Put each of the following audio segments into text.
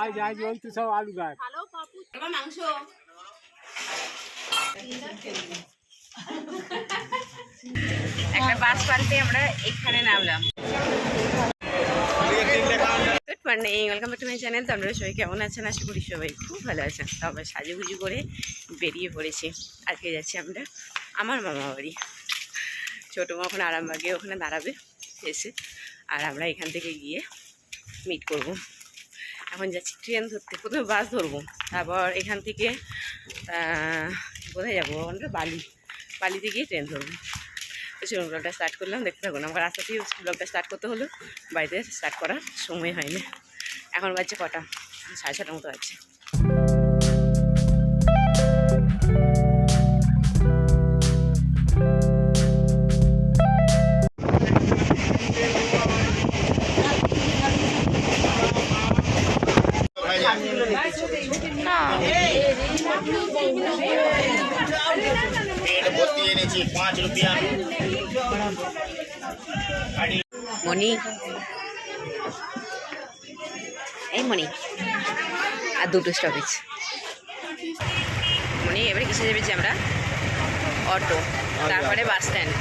আজ আজ ওই তো সব আলু গাছ। এবার মাংস। একটা বাস পাল্টে আমরা এখানে নামলাম। Good morning welcome back to my channel তো আপনারা সবাই কেমন আছেন? আশা করি সবাই খুব ভালো আছেন। তো আমরা সাজুগুজু করে বেরিয়ে পড়েছি। আজকে যাচ্ছি আমরা আমার মামা বাড়ি। ছোটো মা ওখানে আরামবাগে ওখানে দাঁড়াবে এসে। আর আমরা এখান থেকে গিয়ে মিট করব। এখন যাচ্ছি ট্রেন ধরতে। প্রথমে বাস ধরবো, তারপর এখান থেকে কোথায় যাব? আমরা বালি। বালিতে গিয়ে ট্রেন ধরবো। চলুন ব্লগটা স্টার্ট করলাম। দেখতে থাকুন, আমার রাস্তাতেই ব্লগটা স্টার্ট করতে হলো। বাড়িতে স্টার্ট করার সময় হয়নি। এখন বাজছে কটা? সাড়ে ছটার মতো আছে এই মনি আর দুটো স্টপেজ মনি এবারে কিসে যাবেছি আমরা? অটো তারপরে বাস স্ট্যান্ড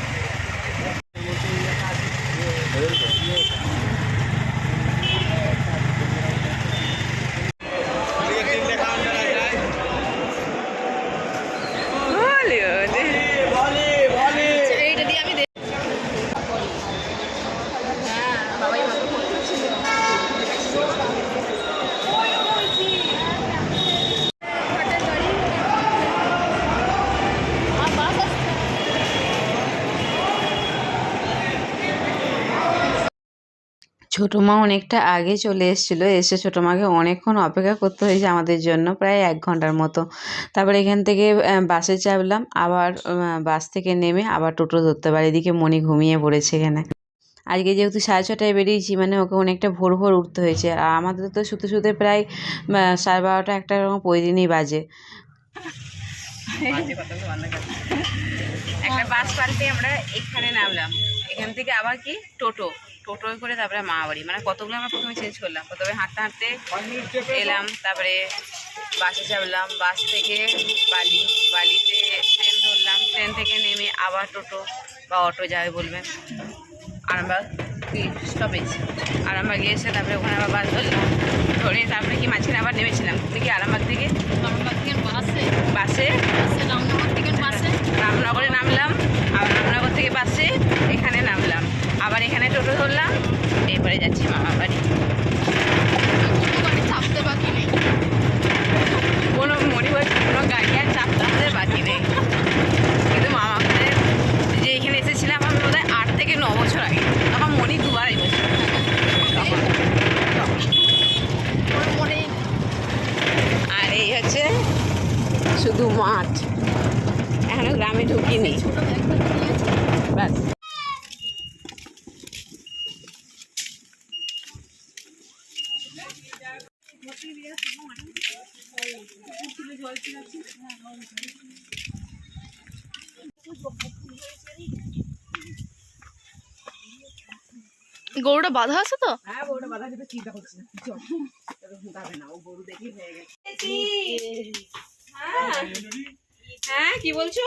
এইটা দিয়ে আমি হ্যাঁ বাবাই ছোটো মা অনেকটা আগে চলে এসেছিল, এসে ছোটো মাকে অনেকক্ষণ অপেক্ষা করতে হয়েছে আমাদের জন্য, প্রায় এক ঘণ্টার মতো। তারপরে এখান থেকে বাসে চাপলাম, আবার বাস থেকে নেমে আবার টোটো ধরতে পারি, এদিকে মনি ঘুমিয়ে পড়েছে এখানে। আজকে যেহেতু সাড়ে ছটায় বেরিয়েছি মানে ওকে অনেকটা ভোর ভোর উঠতে হয়েছে, আর আমাদের তো শুতে শুতে প্রায় সাড়ে বারোটা একটা এরকম প্রতিদিনই বাজে। একটা বাস পাল্টে আমরা এখানে নামলাম। এখান থেকে আবার কি? টোটো। টোটোয় করে তারপরে মা বাড়ি মানে কতগুলো আমরা প্রথমে চেঞ্জ করলাম। প্রথমে হাঁটতে হাঁটতে এলাম তারপরে বাসে চাপলাম। বাস থেকে বালি বালিতে ট্রেন ধরলাম। ট্রেন থেকে নেমে আবার টোটো বা অটো যাবে বলবেন আরামবাগ কি স্টপেজ আরামবাগ এসে তারপরে ওখানে আবার বাস ধরলাম। ধরে তারপরে কি মাঝখানে আবার নেমেছিলাম। দেখি আরামবাগ থেকে বাসে? রামনগরে নামলাম। আবার রামনগর থেকে বাসে এখানে নামলাম। আবার এখানে টোটো ধরলাম এরপরে যাচ্ছি মামা বাড়ি। কোনো মনে হচ্ছে কোনো গাড়ি আর চাপতে আমাদের বাকি নেই। কিন্তু মামা যে এখানে এসেছিলাম আমি বোধ হয় আট থেকে ন বছর আগে। তখন মনি দুবার তখন। আর এই হচ্ছে শুধু মাঠ। এখনও গ্রামে ঢুকিনি। ব্যাস। গরুটা বাঁধা আছে তো? হ্যাঁ গরুটা বাধা দিতে চিন্তা করছি না। চল। যাবে না ও গরু দেখি হয়ে গেছে। হ্যাঁ। কি বলছো?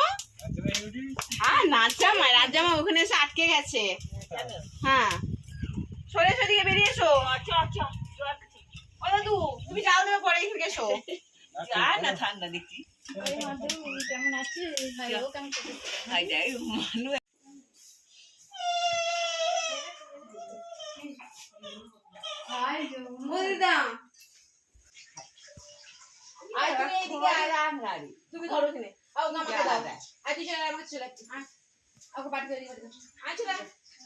হ্যাঁ রাজজামা ওখানে এসে আটকে গেছে। হ্যাঁ। সরে এসো দিকে বেরিয়ে এসো। আচ্ছা আচ্ছা ও দাদু তুমি যাও দেবে পরে এখানে এসো। না ঠান্ডা দেখছি কেমন আছে হাই যাই মানু। তুমি ধরো এখানে আমাকে দাও। আয় তুই আমাকে চলে। আয়। পাঠিয়ে দিই পাঠিয়ে দিই। আয় চলে আয়।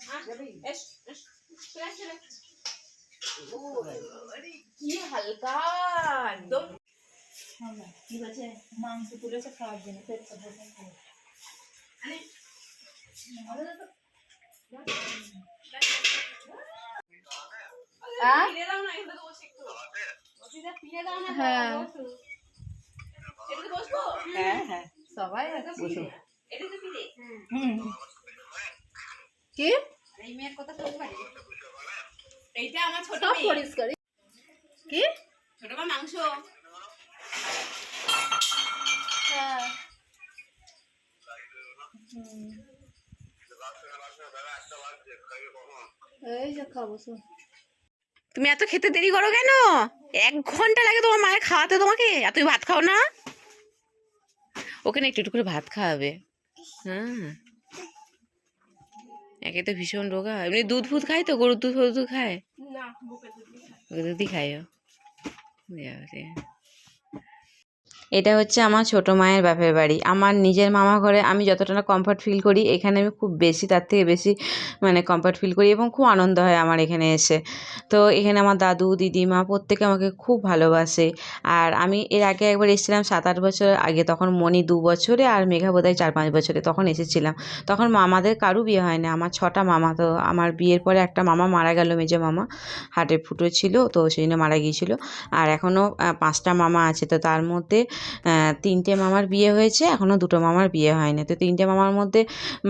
আয় এস এস চলে আয়, চলে আয়। ও আরে কি হালকা একদম কি বলছে মাংস তুলেছে খাওয়ার জন্য পেট কথা ফিরে দাও না এখানে তো বসে একটু বসিদা ফিরে দাও না হ্যাঁ। বসো। এটাতে বসবো? হ্যাঁ হ্যাঁ। সবাই কি? এই মেয়ের কথা শুনতে এইটা আমার ছোট পরিষ্কার কি? ছোট বসো হুম। এই যে খাব শোন। তুমি এত খেতে দেরি করো কেন? এক ঘণ্টা লাগে তোমার মায়ের খাওয়াতে তোমাকে? আর তুমি ভাত খাও না? ওকে না একটু একটু করে ভাত খাওয়াবে। হ্যাঁ। একে তো ভীষণ রোগা। এমনি দুধ ফুধ খায় তো? গরুর দুধ দুধ খায়? না বুকে দুধ ওকে দুধই খায়। এটা হচ্ছে আমার ছোট মায়ের বাপের বাড়ি। আমার নিজের মামা ঘরে আমি যতটা না কমফর্ট ফিল করি, এখানে আমি খুব বেশি, তার থেকে বেশি মানে কমফর্ট ফিল করি এবং খুব আনন্দ হয় আমার এখানে এসে। তো এখানে আমার দাদু, দিদিমা প্রত্যেকে আমাকে খুব ভালোবাসে। আর আমি এর আগে একবার এসেছিলাম সাত আট বছর আগে, তখন মনি দু বছরে আর মেঘা বোধহয় চার পাঁচ বছরে তখন এসেছিলাম। তখন মামাদের কারু বিয়ে হয় না, আমার ছটা মামা। তো আমার বিয়ের পরে একটা মামা মারা গেল, মেজো মামা। হার্টের ফুটো ছিল, তো সেই জন্য মারা গিয়েছিল। আর এখনও পাঁচটা মামা আছে, তো তার মধ্যে তিনটে মামার বিয়ে হয়েছে এখনও দুটো মামার বিয়ে হয়নি। তো তিনটে মামার মধ্যে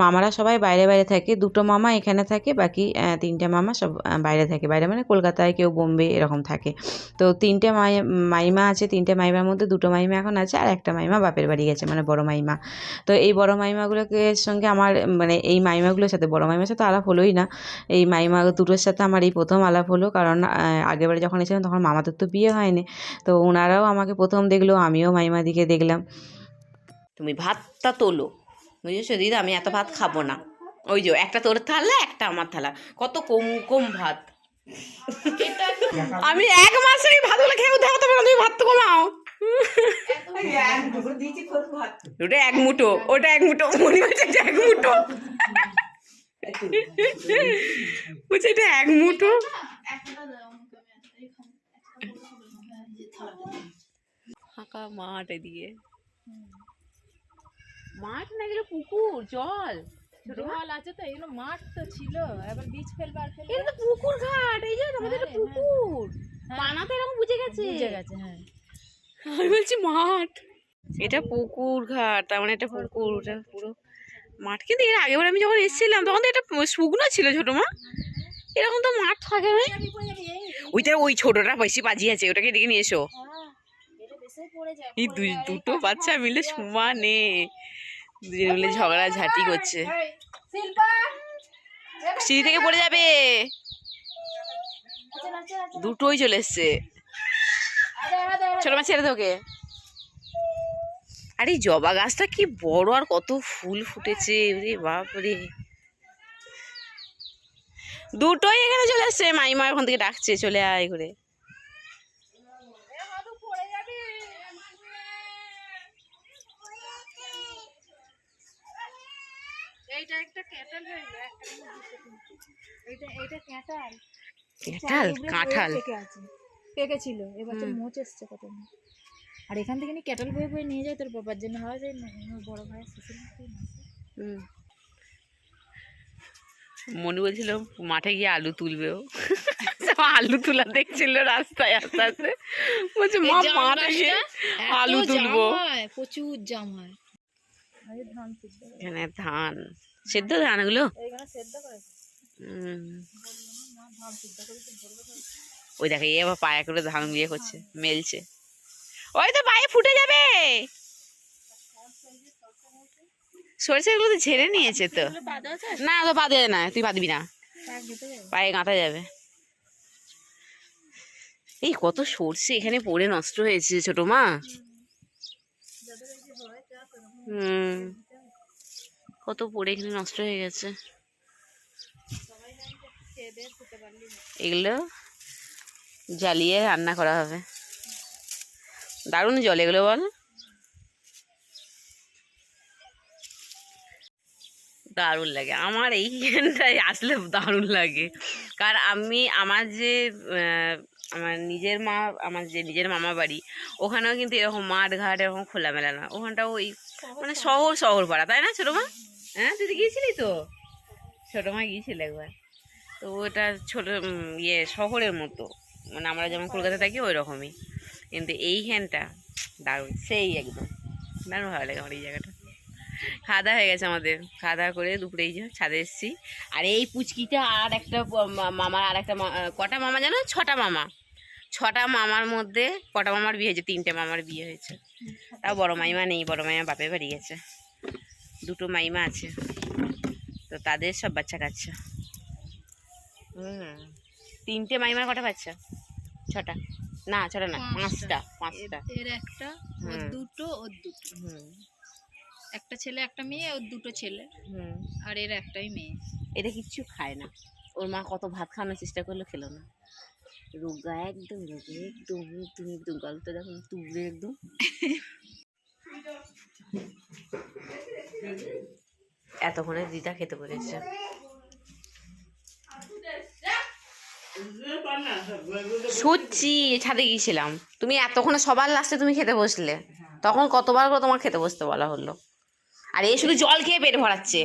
মামারা সবাই বাইরে বাইরে থাকে, দুটো মামা এখানে থাকে, বাকি তিনটে মামা সব বাইরে থাকে। বাইরে মানে কলকাতায় কেউ বোম্বে এরকম থাকে। তো তিনটে মাই, মাইমা আছে, তিনটে মাইমার মধ্যে দুটো মাইমা এখন আছে, আর একটা মাইমা বাপের বাড়ি গেছে মানে বড় মাইমা। তো এই বড় মাইমাগুলোকে সঙ্গে আমার মানে এই মাইমাগুলোর সাথে, বড় মাইমার সাথে আলাপ হলোই না। এই মাইমা দুটোর সাথে আমার এই প্রথম আলাপ হলো, কারণ আগেরবারে যখন এসেছিলাম তখন মামাদের তো বিয়ে হয়নি। তো ওনারাও আমাকে প্রথম দেখল, আমিও মাইমাদিকে দেখলাম। তুমি ভাতটা তোলো। বুঝেছ দিদা? আমি এত ভাত খাব না। ওই যে একটা তোর থালা একটা আমার থালা। কত কম কম ভাত। আমি এক মাসের ভাতগুলো খেয়ে উঠে হতে পারো তুমি ভাত তো কমাও। ওটা এক মুঠো ওটা এক মুঠো। মনে হচ্ছে এক মুঠো। বলছে এটা এক মুঠো একটা দাও আমাকে আমি এখানে হ্যাঁ, যে থালাটা দাও। ফাঁকা মাঠ এদিকে। মাঠ না গেলে পুকুর জল। জল আছে তো এগুলো মাঠ তো ছিল এবার বীজ ফেলবে আর ফেলবে। এটা তো পুকুর ঘাট এই যে আমাদের হ্যাঁ, হ্যাঁ। পুকুর। হ্যাঁ। পানাতে এরকম বুঝে গেছে। বুঝে গেছে হ্যাঁ। আমি বলছি মাঠ। এটা পুকুর ঘাট তার মানে এটা পুকুর ওটা পুরো মাঠ। কিন্তু এর আগেবার আমি যখন এসেছিলাম তখন তো এটা শুকনো ছিল ছোট মা। এরকম তো মাঠ থাকে না ওইটা ওই ছোটটা বেশি বাজি আছে ওটাকে ডেকে নিয়ে এসো হ্যাঁ, এটা বেশি পড়ে যায় এই দুটো বাচ্চা মিলে সমানে দুজনে মিলে ঝগড়া ঝাঁটি করছে। সিঁড়ি থেকে পড়ে যাবে। দুটোই চলে এসছে। ছোট মাছ ছেড়ে ওকে। আরে এই জবা গাছটা কি বড় আর কত ফুল ফুটেছে রে বাপ রে দুটোই এখানে চলে এসছে। মাইমা ওখান থেকে ডাকছে চলে আয় করে এইটা একটা ক্যাটাল হইল একটা এইটা এইটা ক্যাটাল। কাঁঠাল কাঁঠাল। পেকে ছিল এবার তো মোচ এসছে কত আর এখান থেকে ক্যাটাল বয়ে বয়ে নিয়ে যায় তোর বাবার জন্য হয় যে না, আমার বড় ভাই শ্বশুর হুম। মনে বলছিল মাঠে গিয়ে আলু তুলবে ও। আলু তোলা দেখছিল রাস্তায় আস্তে আস্তে। বলছে মা মাঠে গিয়ে আলু তুলবো। প্রচুর জাম হয়। ধান এখানে ধান। সেদ্ধ ধানগুলো। ওই দেখে এ আবার পায়ে করে ধান বিয়ে করছে মেলছে। ওই তো পায়ে ফুটে যাবে! সরষেগুলো তো ঝেড়ে নিয়েছে তো। না তো বাদে না তুই বাঁধবি না। পায়ে গাঁথা যাবে। এই কত সর্ষে এখানে পড়ে নষ্ট হয়েছে ছোট মা। হুম। কত পড়ে এখানে নষ্ট হয়ে গেছে। এগুলো জ্বালিয়ে রান্না করা হবে। দারুণ জল, এগুলো বল। দারুণ লাগে। আমার এইখানটায় আসলে দারুণ লাগে। কারণ আমি, আমার যে আমার নিজের মা, আমার যে নিজের মামা বাড়ি, ওখানেও কিন্তু এরকম মাঠ ঘাট এরকম খোলামেলা না। ওখানটাও ওই মানে শহর শহর পাড়া, তাই না ছোটো মা? হ্যাঁ তুই গিয়েছিলি তো? ছোটো মা গিয়েছিল একবার। তো ওটা ছোট ইয়ে শহরের মতো। মানে আমরা যেমন কলকাতা থাকি ওই রকমই কিন্তু এইখানটা দারুণ। সেই একদম। দারুণ ভালো লাগে আমার এই জায়গাটা। খাওয়া দাওয়া হয়ে গেছে আমাদের। খাওয়া দাওয়া করে দুপুরে এই যে ছাদে এসেছি। আর এই পুচকিটা আর একটা প- মা- মামার আর একটা কটা মামা জানো? ছটা মামা। ছটা মামার মধ্যে কটা মামার বিয়ে হয়েছে? তিনটে মামার বিয়ে হয়েছে। তাও বড় মাইমা নেই, বড় মাইমা বাপের বাড়ি গেছে। দুটো মাইমা আছে। তো তাদের সব বাচ্চা কাচ্চা। হুম। তিনটে মাইমার কটা বাচ্চা? ছটা। না ছটা না পাঁচটা। পাঁচটা এর একটা ওর দুটো ওর দুটো। হুম। একটা ছেলে একটা মেয়ে ওর দুটো ছেলে। হুম। আর এর একটাই মেয়ে। এটা কিচ্ছু খায় না। ওর মা কত ভাত খাওয়ানোর চেষ্টা করল খেলো না। রোগা একদম রোগা একদম তুমি একদম গল্পটা দেখো তুবড়ে একদম। এতক্ষণে দিদা খেতে পেরেছে সত্যি ছাদে গিয়েছিলাম। তুমি এতক্ষণে সবার লাস্টে তুমি খেতে বসলে। তখন কতবার করে তোমার খেতে বসতে বলা হলো। আর এ শুধু জল খেয়ে পেট ভরাচ্ছে।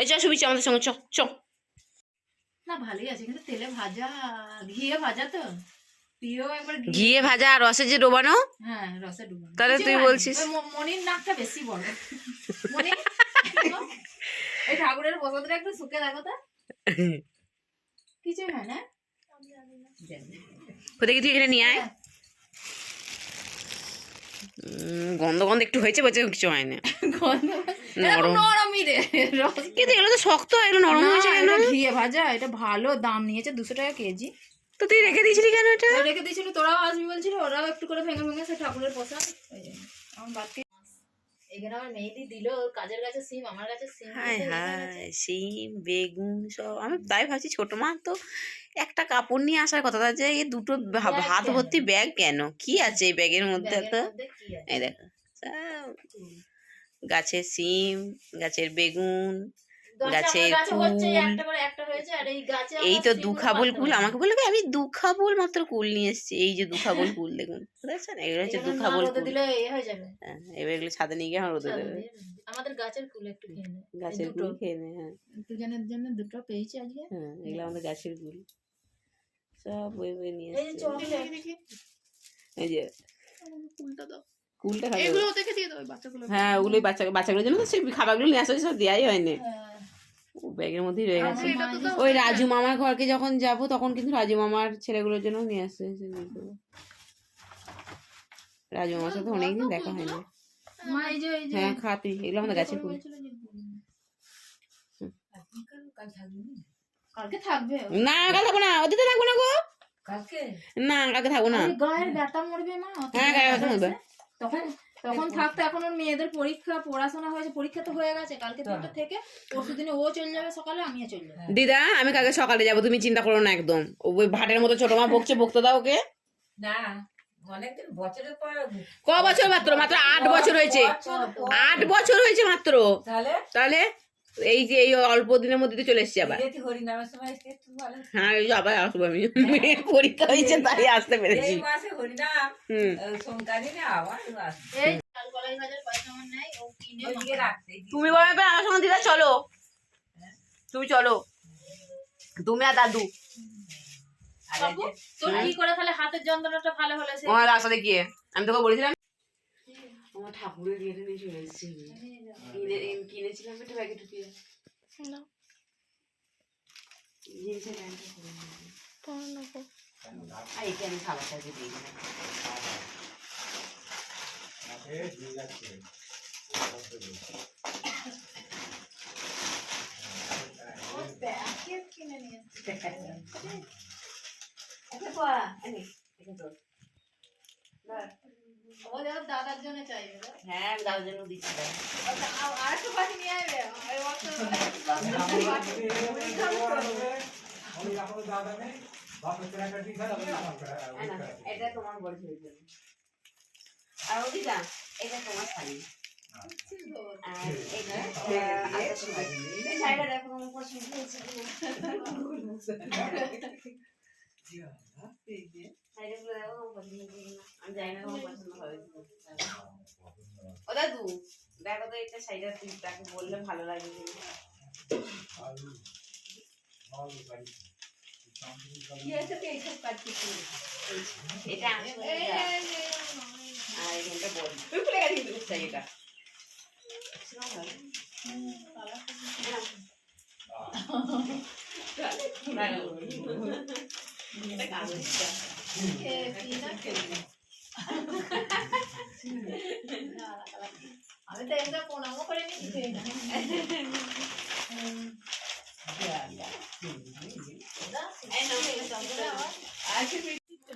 এই চ সুবি আমাদের সঙ্গে চ না, ভালোই আছে, কিন্তু তেলে ভাজা, ঘিয়ে ভাজা তো। ঘিয়ে ভাজা আর রসে যে ডোবানো? হ্যাঁ রসে ডুবানো। তাহলে তুই বলছিস? ওই মনির নাকটা বেশি বড়। এই ঠাকুরের প্রসাদটা একটু শুকে দেখো তো। কিছু হয় না। কোথায় তুই এখানে নিয়ে আয়। গন্ধ গন্ধ একটু হয়েছে বলছে কিছু হয় না। গন্ধ নরমই রে কিন্তু এগুলো তো শক্ত এগুলো নরম হয়েছে ঘিয়ে ভাজা এটা ভালো দাম নিয়েছে দুশো টাকা কেজি। তো তুই রেখে দিয়েছিলি কেন এটা? রেখে দিয়েছিল তোরাও আসবি বলছিল ওরাও একটু করে ভেঙে ভেঙে সে ঠাকুরের প্রসাদ। ওই জন্য আমার বাদকে এখানে আমার মেহেদি দিল ওর কাজের কাছে সিম আমার কাছে সিম। হায় হায় শিম বেগুন সব। আমি তাই ভাবছি ছোট মা তো একটা কাপড় নিয়ে আসার কথা যে এই দুটো কেন? ভর্তি ব্যাগ কেন? কি আছে এই ব্যাগের মধ্যে আছে? এই দেখো গাছের সিম গাছের বেগুন গাছে আমার গাছে হচ্ছে কুল। একটা পরে একটা হয়েছে আর এই গাছে এই আমার তো দুখাবল কুল আমাকে বলল আমি দুখাবল মাত্র কুল নিয়ে এসেছি এই যে দুখাবল কুল দেখুন এগুলো হচ্ছে দুখাবল কুল হয়ে যাবে। হ্যাঁ, এবার এগুলো ছাদে নিয়ে গিয়ে আমার রোদে দেবে। আমাদের গাছের কুল একটু খেয়ে নে গাছের খেয়ে নে হ্যাঁ। দুজনের জন্য দুটো পেয়েছি আজকে। হ্যাঁ এগুলো আমাদের গাছের কুল। সব বয়ে বয়ে নিয়ে এই যে এই যে কুলটা দাও। কুলটা খাবে। এগুলো ওদেরকে দিয়ে দাও বাচ্চাগুলো হ্যাঁ ওগুলোই বাচ্চা বাচ্চাগুলোর জন্য তো সেই খাবারগুলো নিয়ে আসা সব দেওয়াই হয়নি। হ্যাঁ। ব্যাগের মধ্যেই রয়ে গেছে। ওই রাজু মামার ঘরকে যখন যাব তখন কিন্তু রাজু মামার ছেলেগুলোর জন্য নিয়ে আসতে হয়েছে রাজু মামার সাথে অনেকদিন দেখা হয় না যে হ্যাঁ খা তুই এগুলো আমাদের গাছের ফুল। না কাল থাকব না ওদের তো থাকব না গো। না কালকে থাকব না। গায়ের ব্যথা মরবে অত হ্যাঁ গায়ে ব্যথা মরবে। তখন তখন থাকতো এখন ওর মেয়েদের পরীক্ষা পড়াশোনা হয়েছে পরীক্ষা তো হয়ে গেছে কালকে তো থেকে পরশু দিনে ও চলে যাবে সকালে আমিও চলে যাব। দিদা আমি কালকে সকালে যাব তুমি চিন্তা করো না একদম। ওই ভাটের মতো ছোট মা বকছে বকতে দাও ওকে। না অনেকদিন ক বছর মাত্র? মাত্র আট বছর হয়েছে। আট বছর হয়েছে মাত্র। তাহলে? তাহলে? এই যে এই অল্প দিনের মধ্যে তো চলে এসছি আবার। হ্যাঁ এই আবার আসব আমি। পরীক্ষা হয়েছে তাই আসতে পেরেছি। তুমি বলবে আমার সঙ্গে দিদা চলো। তুমি চলো। তুমি আর দাদু তোর কি করে তাহলে হাতের যন্ত্রণাটা ভালো হলো আমার রাস্তাতে গিয়ে। আমি তোকে বলেছিলাম আমার ঠাকুরের নিয়ে চলে এসেছি কিনে কিনেছিলাম একটা ব্যাগে ঢুকিয়ে। জিনিসের দামটা করে নেব। আর একে আমি খাবারটা দিয়ে দিই কিনে নিয়ে এটা পড়া। এনে এটা তোর ও দাদার জন্য চাইবে হ্যাঁ দাদার জন্য দিচ্ছি। আর- একটু নিয়ে আসবে। না, এটা তোমার বড় ছেলের জন্য। আর ওদিকা এটা তোমার শাড়ি। আর এটা আচ্ছা দেখো আমি জানি না আমার পছন্দ হবে। ও দাদু দেখো তো শাড়িটা তুই তাকে বললে ভালো কিনা। এটা আমি। আর এখানটা বল তুই খুলে গেছিস কিন্তু ভালো। ভালো। আমি তো করে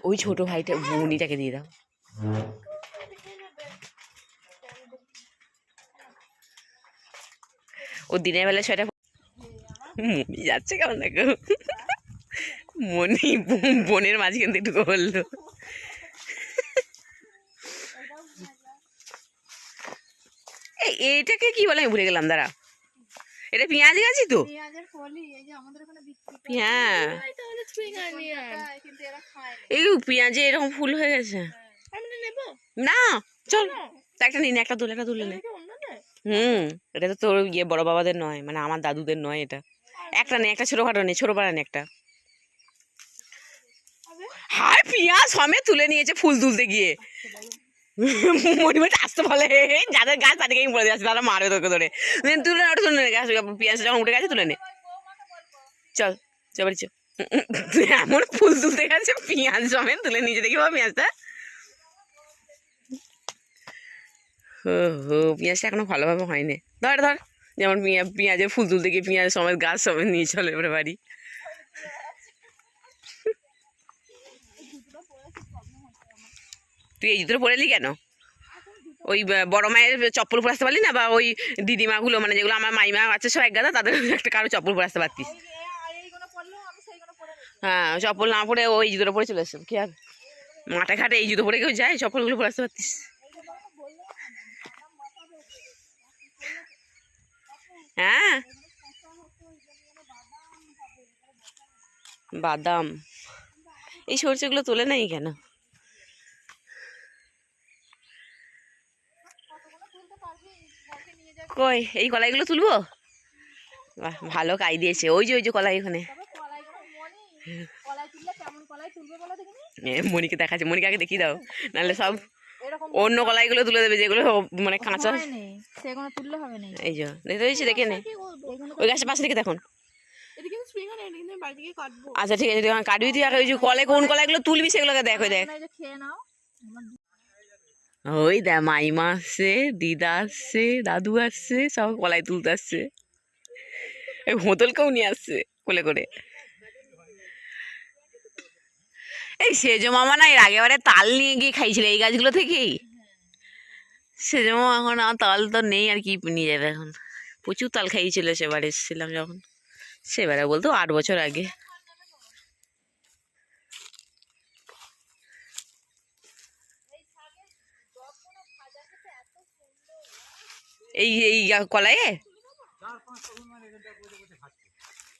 ওই ছোট ভাইটা বৌনিটাকে দিয়ে দাও। ও দিনের বেলা ছয়টা মনি যাচ্ছে কেমন দেখো? মনি বোন- বোনের মাঝখান থেকে ঢুকে বলল এই এইটাকে কি বলে আমি ভুলে গেলাম দাঁড়া। এটা পেঁয়াজ গাছি তো? পেঁয়াজের এই যে আমাদের হ্যাঁ। হয় কিন্তু এরা খায় না। এই পেঁয়াজে এরকম ফুল হয়ে গেছে। না চল। একটা নিন একটা তুলে একটা তুলে নে। হুম এটা তো তোর ইয়ে বড় বাবাদের নয় মানে আমার দাদুদের নয় এটা। একটা নে একটা ছোটখাটো নে ছোটো পাড়া নে একটা। হায় পেঁয়াজ সমেত তুলে নিয়েছে ফুল তুলতে গিয়ে। মনিমেন্ট আসতে বলে যাদের গাছ তাদেরকে আমি বলে যাচ্ছি তারা মারবে তোকে ধরে। তুলে নে, ওটা তুলে গাছ পেঁয়াজ যখন উঠে গেছে তুলে নে। চল চল চল। এমন ফুল তুলতে গেছে পেঁয়াজ সমেত তুলে নিচে দেখি বাবা পেঁয়াজটা। হো হো পেঁয়াজটা এখনও ভালোভাবে হয়নি। ধর ধর যেমন পেঁয়াজ পেঁয়াজের ফুল তুলতে গিয়ে পেঁয়াজ সমেত গাছ সমেত নিয়ে চলে এবারে বাড়ি। তুই এই জুতোটা পরে কেন? ওই বড় মায়ের চপ্পল পরে আসতে পারলি না? বা ওই দিদিমাগুলো মানে যেগুলো আমার মাইমা আছে সব এক গাদা তাদের একটা কারও চপ্পল পরে আসতে পারতিস। হ্যাঁ চপ্পল না পরে ওই জুতোটা পরে চলে আসতাম কি আর? মাঠে ঘাটে এই জুতো পরে কেউ যায়, চপ্পলগুলো পরে পারতিস। হ্যাঁ? বাদাম। এই সরষেগুলো তোলে নাই কেন? কই এই কলাইগুলো তুলবো? বাহ ভালো কাই দিয়েছে। ওই যে ওই যে কলাই ওখানে। মনি মনিকে দেখাচ্ছে। মনিকে আগে দেখিয়ে দাও। নাহলে সব অন্য কলাইগুলো তুলে দেবে যেগুলো মানে কাঁচা হয়নি সেগুলো তুললে হবে না। এই যে দেখতে পেয়েছি দেখে নে। ওই গাছের পাশে দেখে দেখুন। আচ্ছা ঠিক আছে কাটবি তুই আগে। ওই যে কলাই কোন কলাইগুলো তুলবি সেগুলোকে দেখ দেখ এই যে খেয়ে নাও আমার ওই দেখ, মাইমা আসছে, দিদা আসছে, দাদু আসছে, সব কলাই তুলতে আসছে। এই হোতলকেও নিয়ে আসছে কোলে করে। এই সেজ মামা না, এর আগেবারে তাল নিয়ে গিয়ে খাইছিল এই গাছগুলো থেকেই। সেজ মামা এখন আর তাল তো নেই, আর কি নিয়ে যাবে এখন? প্রচুর তাল খাইয়েছিল সেবার, এসেছিলাম যখন। সেবারে বলতো আট বছর আগে। এই এই কলাইয়ে?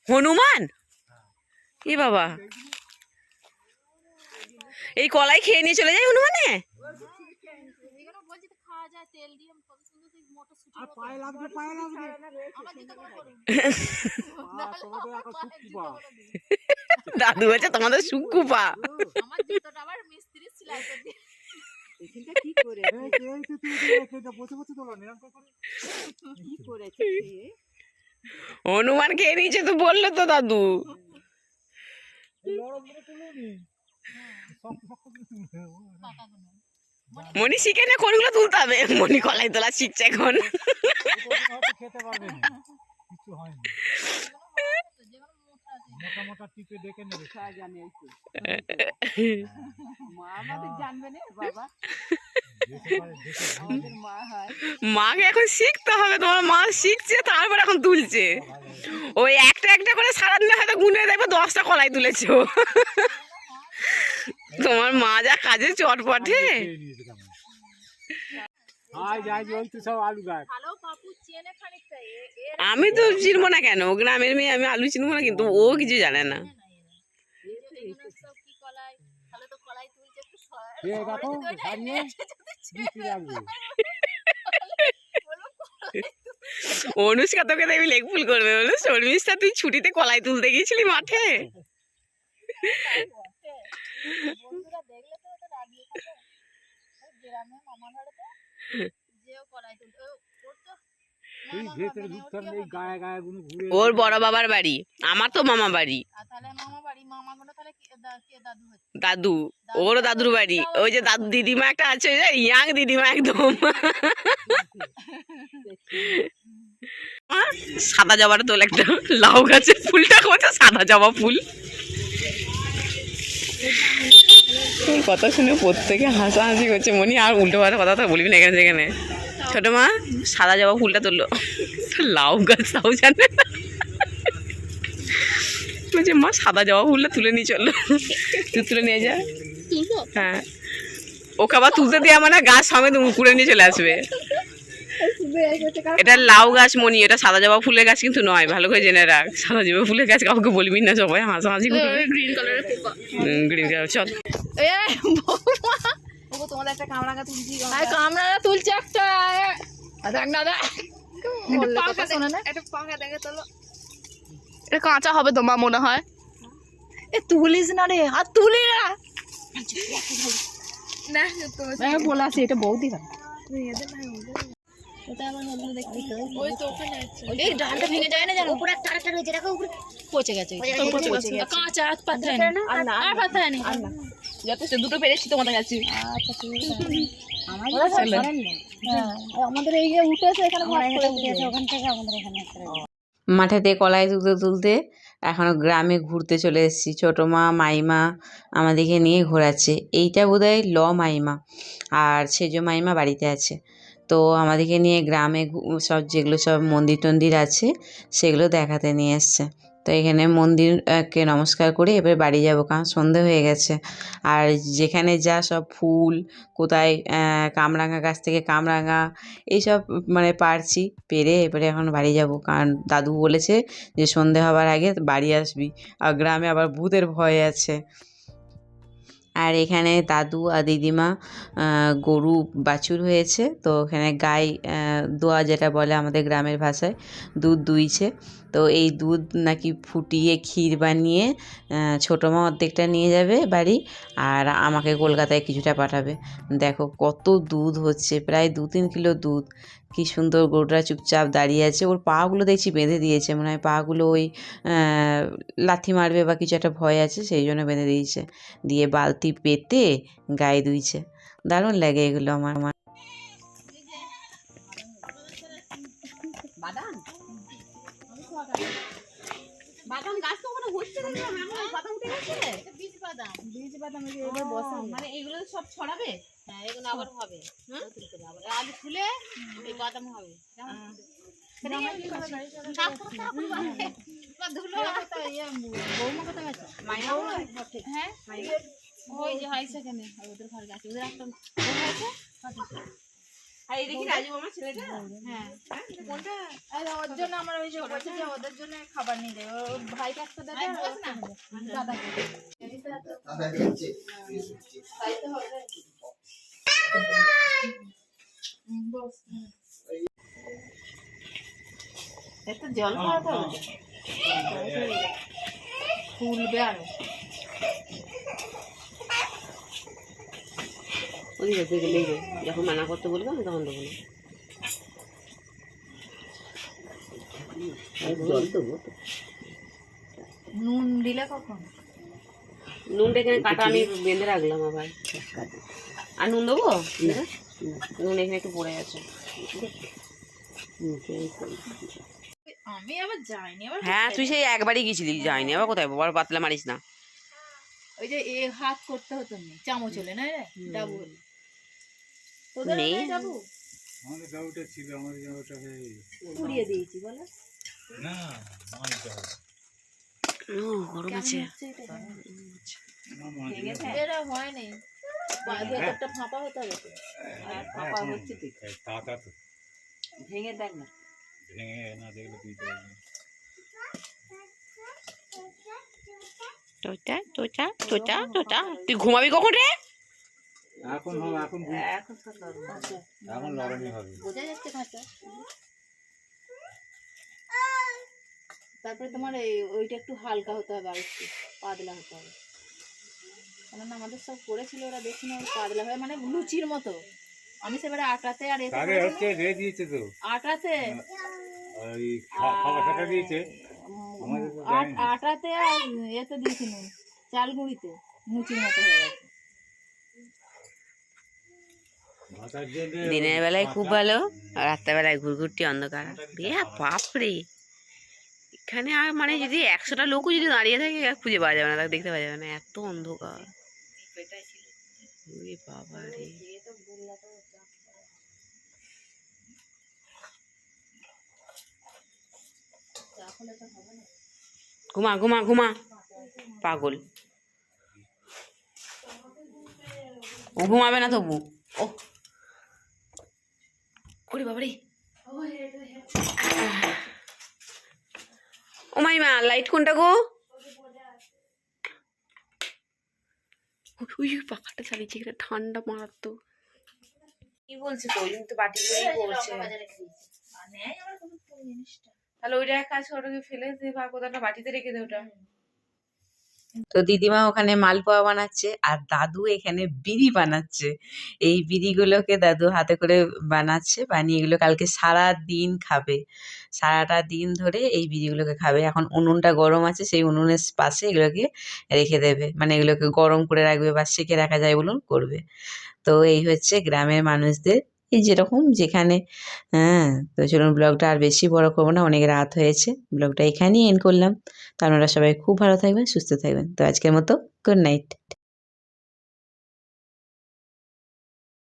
হনুমান? এ বাবা। এই কলাই খেয়ে নিয়ে চলে যায় হনুমানে? দাদু বলছে, তোমাদের সুকু পা আমার করে এই এই তো তুই এটা- এটা বসে বসে তোলা নিরঙ্ক করে হনুমান খেয়ে নিয়েছে তো বলল তো দাদু। নি মনি শিখে না কোনগুলো তুলতে হবে। মনি কলাই তোলা শিখছে এখন। খেতে পারবে কিছু হয়নি। যেগুলো মোটা মোটা টিপে ডেকে নেবে। জানি মা আমাদের জানবে না বাবা। মা মাকে এখন শিখতে হবে তোমার মা শিখছে তারপর এখন তুলছে। ওই একটা একটা করে সারাদিনে হয়তো গুনে দেখবে দশটা কলাই তুলেছো তোমার মা যা কাজে চটপটে। আমি তো চিনবো না কেন? গ্রামের মেয়ে আমি আলু চিনবো না কিন্তু ও কিছু জানে না। অনুষ্কা তোকে দেবী লেগ ফুল করবে বলো। শর্মিষ্ঠা তুই ছুটিতে কলাই তুলতে গিয়েছিলি মাঠে? বন্ধুরা দেখলে তো রাগিয়ে গ্রামে মামা ঘুরে ওর বড় বাবার বাড়ি। আমার তো মামা বাড়ি। আর তাহলে মামা বাড়ি? বাড়ি মামাগুলো তাহলে কে দা- কে দাদু ওরও দাদুর বাড়ি। ওই যে দাদু দিদিমা একটা আছে ওই যে ইয়াং দিদিমা একদম। সাদা জবার তোল একটা। লাউ গাছের ফুলটা কত সাদা জবা ফুল। এই কথা শুনে প্রত্যেকে হাসাহাসি করছে। মনি আর উল্টো পাল্টা কথা তো বলবি না এখানে সেখানে। ছোট মা সাদা জবা ফুলটা তুললো। লাউ গাছ তাও জানে। বলছে মা সাদা জবা ফুলটা তুলে নিয়ে চলল তুই তুলে নিয়ে যা। হ্যাঁ। ওকে আবার তুলতে দিয়ে মানে গাছ সমেত মুকুরে নিয়ে চলে আসবে। এটা লাউ গাছ মনি এটা সাদা জবা ফুলের গাছ কিন্তু নয় ভালো করে জেনে রাখ। সাদা জবা ফুলের গাছ কাউকে বলবি না সবাই হাসাহাসি গ্রিন কালারের পোকা। গ্রিন কালার চল। তোমাদের একটা তুলছি কামড়া তুলছে দেখ না দেখ। এটা কাঁচা হবে তোমার মনে হয়। এ তুলিস না রে আর তুলি না। বলে আসি এটা বৌদি ওই তো ওখানে আছে। এই ডালটা ভেঙে যায় না জানো? উপরে একটা আরেকটা রয়েছে দেখো উপরে। পচে গেছে। পচে গেছে কাঁচা আর পাতা হয়নি। আর পাতা হয়নি। যথেষ্ট। দুটো পেরেছি তোমাদের কাছে। আচ্ছা ঠিক আছে। আমাদের এই যে উঠেছে এখানে ভাগ করে উঠেছে ওখান থেকে আমাদের এখানে মাঠেতে কলাই তুলতে তুলতে এখনও গ্রামে ঘুরতে চলে এসেছি। ছোটো মা মাইমা আমাদেরকে নিয়ে ঘোরাচ্ছে। এইটা বোধহয় ল মাইমা। আর সেজো মাইমা বাড়িতে আছে। তো আমাদেরকে নিয়ে গ্রামে সব যেগুলো সব মন্দির টন্দির আছে, সেগুলো দেখাতে নিয়ে এসছে। তো এখানে মন্দিরকে নমস্কার করে এবার বাড়ি যাব, কারণ সন্ধে হয়ে গেছে। আর যেখানে যা সব ফুল, কোথায় কামরাঙা গাছ থেকে কামরাঙা, এইসব মানে পারছি, পেরে এবারে এখন বাড়ি যাব। কারণ দাদু বলেছে যে সন্ধে হবার আগে বাড়ি আসবি। আর গ্রামে আবার ভূতের ভয় আছে। আর এখানে দাদু আর দিদিমা গরু, বাছুর হয়েছে। তো এখানে গাই দোয়া যেটা বলে আমাদের গ্রামের ভাষায়, দুধ দুইছে। তো এই দুধ নাকি ফুটিয়ে ক্ষীর বানিয়ে ছোটো মা অর্ধেকটা নিয়ে যাবে বাড়ি আর আমাকে কলকাতায় কিছুটা পাঠাবে। দেখো কত দুধ হচ্ছে, প্রায় দু তিন কিলো দুধ। কি সুন্দর গরুটা চুপচাপ দাঁড়িয়ে আছে। ওর পাগুলো দেখছি বেঁধে দিয়েছে। মনে হয় পাগুলো ওই লাথি মারবে বা কিছু একটা ভয় আছে, সেই জন্য বেঁধে দিয়েছে। দিয়ে বালতি পেতে গায়ে দুইছে। দারুণ লাগে এগুলো আমার আমার। হচ্ছে না উঠে গেছে বীজ বাদাম বীজ বাদাম এবার বসা মানে এগুলো সব ছড়াবে হ্যাঁ? এগুলো আবার হবে আবার আলু ফুলে এই বাদাম হবে বৌমা কোথায় গেছে মাইনা হ্যাঁ ওই যে হয় সেখানে ওদের ঘরে গেছে ওদের একটা আর এই দেখি রাজু আমার ছেলেটা হ্যাঁ। কোনটা? ওর জন্য আমার ওই যে বলছে যে ওদের জন্য খাবার নিয়ে ওর বস। একটু জল খাওয়াতে হবে? ফুলবে আরও। ওদিকে থেকে নেবে যখন মানা করতে বলবে আমি তখন দেবো দেবো নুন দিলে কখন? নুনটা এখানে কাটা আমি বেঁধে রাখলাম আবার। আর নুন দেবো? নুন এখানে একটু পড়ে আছে আমি আবার যাইনি আবার হ্যাঁ তুই সেই একবারই গেছিলি যাইনি। আবার কোথায়? বাবার পাতলা মারিস না। ওই যে এ হাত করতে হতো নি চামচ হলে না রে? ডাবল। তোদের নেই। আমাদের ডাউটে ছিল আমাদের ডাউটটা পুড়িয়ে দিয়েছি বলো। না আমাদের ডাউট ও গরম আছে। এরা হয়নি ভেতরটা ফাঁপা হতে হবে ফাঁপা হচ্ছে তা তো। ভেঙে দেখ না। ভেঙে না দেখলে তুই তোটা তোটা তোটা তোটা তুই ঘুমাবি কখন রে? এখন হবে এখন এখন হবে। বোঝা যাচ্ছে কাঁচা তারপরে তোমার এই ওইটা একটু হালকা হতে হবে আর একটু পাতলা হতে হবে। কেননা আমাদের সব করেছিল ওরা দেখি না পাতলা হয়ে মানে লুচির মতো। আমি সেবারে আটাতে আর এতে হচ্ছে রে দিয়েছে তো। আটাতে ওই খাবার খাটা দিয়েছে। আটাতে আর এতে দিয়েছি নুন। চাল গুঁড়িতে মুচির মতো হয়ে গেছে ভাতার জন্য দিনের বেলায় খুব ভালো, আর রাত্রেবেলায় ঘুরঘুরটি অন্ধকার। এ বাপরে! এখানে আর মানে যদি একশোটা লোকও যদি দাঁড়িয়ে থাকে খুঁজে পাওয়া যাবে না দেখতে পাওয়া যাবে না, এত অন্ধকার। ঘুমা ঘুমা ঘুমা। পাগল। ও ঘুমাবে না তবু। ও ওরে বাবারে। ও মাইমা লাইট কোনটা গো? ওই পাখাটা চালিয়েছে এখানে ঠান্ডা মারাত্মক। কি বলছে তো ওই জন্য তো বাটি করেই বলছে। তাহলে ওইটা এক কাজ করো ফেলে দে বা কোথাটা বাটিতে রেখে দে ওটা। তো দিদিমা ওখানে মালপোয়া বানাচ্ছে আর দাদু এখানে বিড়ি বানাচ্ছে। এই বিড়িগুলোকে দাদু হাতে করে বানাচ্ছে, বানিয়ে এগুলো কালকে সারা দিন খাবে। সারাটা দিন ধরে এই বিড়িগুলোকে খাবে। এখন উনুনটা গরম আছে, সেই উনুনের পাশে এগুলোকে রেখে দেবে। মানে এগুলোকে গরম করে রাখবে বা সেকে রাখা যায় বলুন, করবে। তো এই হচ্ছে গ্রামের মানুষদের এই যেরকম যেখানে হ্যাঁ তো চলুন ব্লগটা আর বেশি বড় করব না, অনেক রাত হয়েছে। ব্লগটা এখানেই এন্ড করলাম। তো আপনারা সবাই খুব ভালো থাকবেন, সুস্থ থাকবেন। তো আজকের মতো গুড নাইট